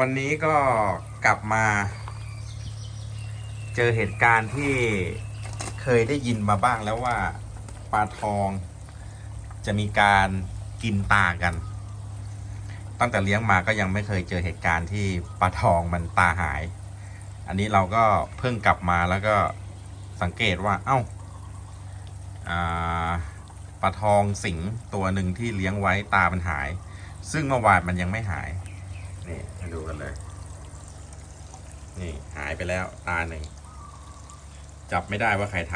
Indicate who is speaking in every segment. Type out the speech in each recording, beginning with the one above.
Speaker 1: วันนี้ก็กลับมา เจอเหตุการณ์ที่เคยได้ยินมาบ้างแล้วว่าปลาทองจะมีการกินตากัน ตั้งแต่เลี้ยงมาก็ยังไม่เคยเจอเหตุการณ์ที่ปลาทองมันตาหาย อันนี้เราก็เพิ่งกลับมาแล้วก็สังเกตว่า เอ้าอ่าปลาทองสิงตัวหนึ่งที่เลี้ยงไว้ตามันหาย ซึ่งเมื่อวานมันยังไม่หาย นี่มาดูกันเลย นี่หายไปแล้วตาหนึ่งจับไม่ได้ว่าใครท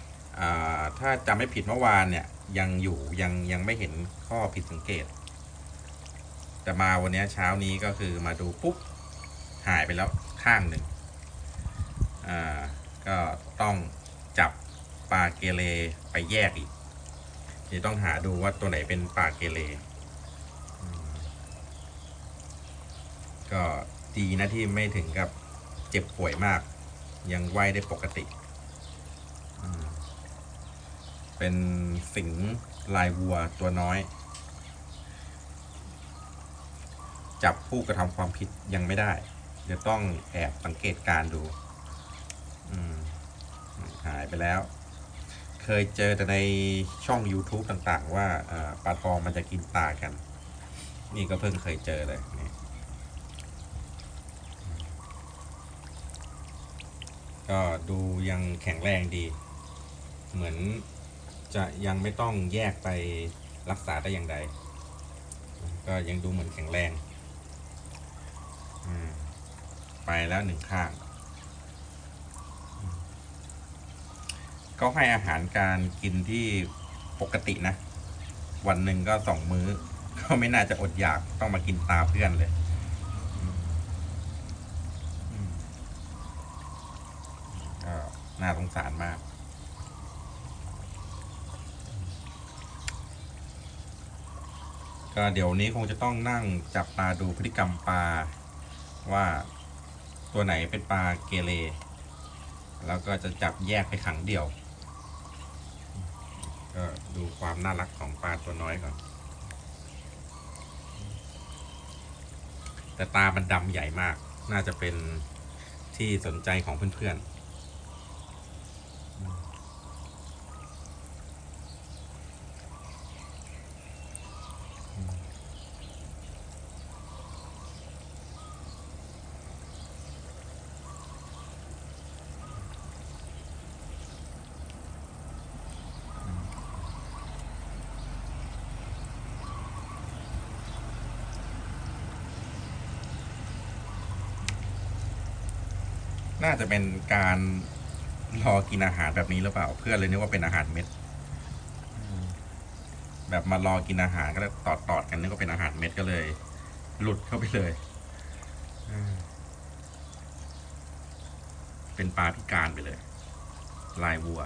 Speaker 1: ำถ้าจำไม่ผิดเมื่อวานเนี่ย ยังอยู่ยังยังไม่เห็นข้อผิดสังเกต แต่มาวันนี้เช้านี้ก็คือมาดูปุ๊บหายไปแล้วข้างหนึ่งก็ต้องจับปลาเกเรไปแยกอีกเดี๋ยวต้องหาดูว่าตัวไหนเป็นปลาเกเรอืม ก็ดีนะที่ไม่ถึงกับเจ็บป่วยมาก ยังไหวได้ปกติ เป็นสิงลายวัวตัวน้อย จับผู้กระทำความผิดยังไม่ได้เดี๋ยวต้องแอบสังเกตการดูหายไปแล้ว เคยเจอแต่ในช่อง YouTube ต่างๆ ว่าปลาทองมันจะกินตากัน นี่ก็เพิ่งเคยเจอเลยนี่ ก็ดูยังแข็งแรงดี เหมือนจะยังไม่ต้องแยกไปรักษาได้อย่างใด ก็ยังดูเหมือนแข็งแรงไปแล้วหนึ่งข้าง ก็ให้อาหารการกินที่ปกตินะ วันหนึ่งก็สองมื้อ ก็ไม่น่าจะอดอยากต้องมากินตาเพื่อนเลยอืมอืมก็ น่าสงสารมาก ก็เดี๋ยวนี้คงจะต้องนั่งจับตาดูพฤติกรรมปลาว่าตัวไหนเป็นปลาเกเรแล้วก็จะจับแยกไปขังเดี่ยว ก็ดูความน่ารักของปลาตัวน้อยก่อน แต่ตามันดำใหญ่มาก น่าจะเป็นที่สนใจของเพื่อนๆ น่าจะเป็นการรอกินอาหารแบบนี้หรือเปล่า เพื่อนเลยนึกว่าเป็นอาหารเม็ดอืมแบบมารอกินอาหารก็เลยตอดตอดๆกันนึกว่าเป็นอาหารเม็ดก็เลย หลุดเข้าไปเลยอืมเป็นปลาพิการไปเลย ลายวัว